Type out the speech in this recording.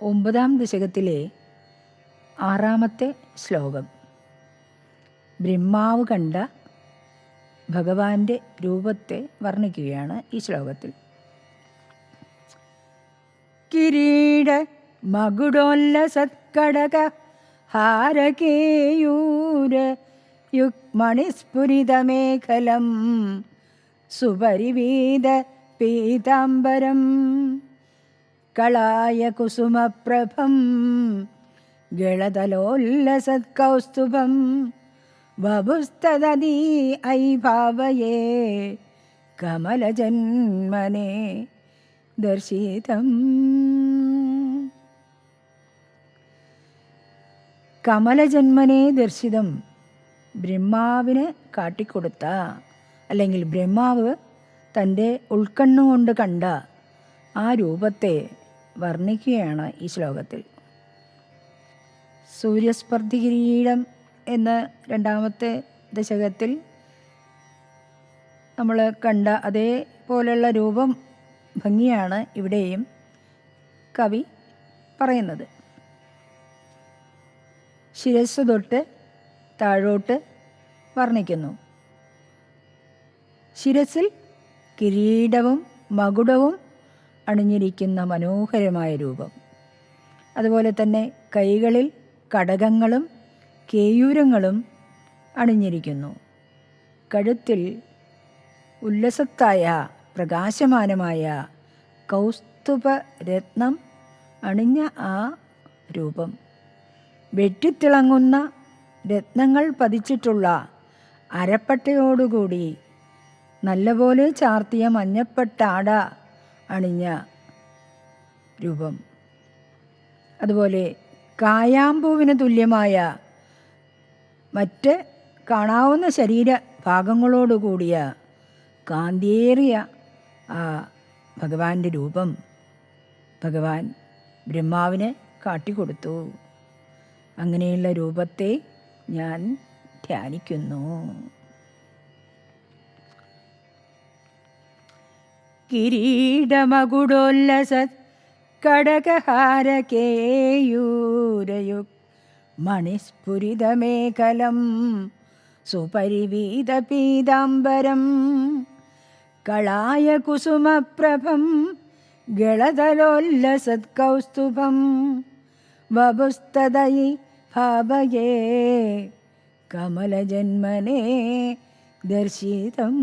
ഒമ്പതാം ദശകത്തിലെ ആറാമത്തെ ശ്ലോകം. ബ്രഹ്മാവ് കണ്ട ഭഗവാന്റെ രൂപത്തെ വർണിക്കുകയാണ് ഈ ശ്ലോകത്തിൽ. കിരീട മകുടോല്ലസത്കടക ഹാരകേയൂര യുഗ്മണിസ്ഫുരിതമേഖലം സുപരിവീത പീതാംബരം. കളായ കുസുമപ്രഭം ഗളതലോല്ലസത്കൗസ്തുഭം വപുസ്തദീ ഐ ഭാവയേ കമലജന്മനെ ദർശിതം. കമലജന്മനെ ദർശിതം ബ്രഹ്മാവിന് കാട്ടിക്കൊടുത്ത അല്ലെങ്കിൽ ബ്രഹ്മാവ് തന്റെ ഉൾക്കണ്ണുകൊണ്ട് കണ്ട ആ രൂപത്തെ വർണിക്കുകയാണ് ഈ ശ്ലോകത്തിൽ. സൂര്യസ്പർദ്ധി കിരീടം എന്ന രണ്ടാമത്തെ ദശകത്തിൽ നമ്മൾ കണ്ട അതേപോലെയുള്ള രൂപം ഭംഗിയാണ് ഇവിടെയും കവി പറയുന്നത്. ശിരസ് തൊട്ട് താഴോട്ട് വർണിക്കുന്നു. ശിരസിൽ കിരീടവും മകുടവും അണിഞ്ഞിരിക്കുന്ന മനോഹരമായ രൂപം. അതുപോലെ തന്നെ കൈകളിൽ കടകങ്ങളും കേയൂരങ്ങളും അണിഞ്ഞിരിക്കുന്നു. കഴുത്തിൽ ഉല്ലസത്തായ പ്രകാശമാനമായ കൗസ്തുഭ രത്നം അണിഞ്ഞ ആ രൂപം. വെട്ടിത്തിളങ്ങുന്ന രത്നങ്ങൾ പതിച്ചിട്ടുള്ള അരപ്പട്ടയോടുകൂടി നല്ലപോലെ ചാർത്തിയ മഞ്ഞപ്പട്ടാട അണിഞ്ഞ രൂപം. അതുപോലെ കായാമ്പൂവിന് തുല്യമായ മറ്റ് കാണാവുന്ന ശരീര ഭാഗങ്ങളോടുകൂടിയ കാന്തിയേറിയ ആ ഭഗവാന്റെ രൂപം ഭഗവാൻ ബ്രഹ്മാവിന് കാട്ടിക്കൊടുത്തു. അങ്ങനെയുള്ള രൂപത്തെ ഞാൻ ധ്യാനിക്കുന്നു. കിരീടമകുടോല്ലസത് കടകഹാരകേയൂരയുക് മണിസ്ഫുരിതമേഖലം സുപരിവീതപീതാംബരം കളായ കുസുമപ്രഭം ഗളതലോല്ലസത്കൗസ്തുഭം വപുസ്തയി ഭാവയേ കമലജന്മനേ ദർശിതം.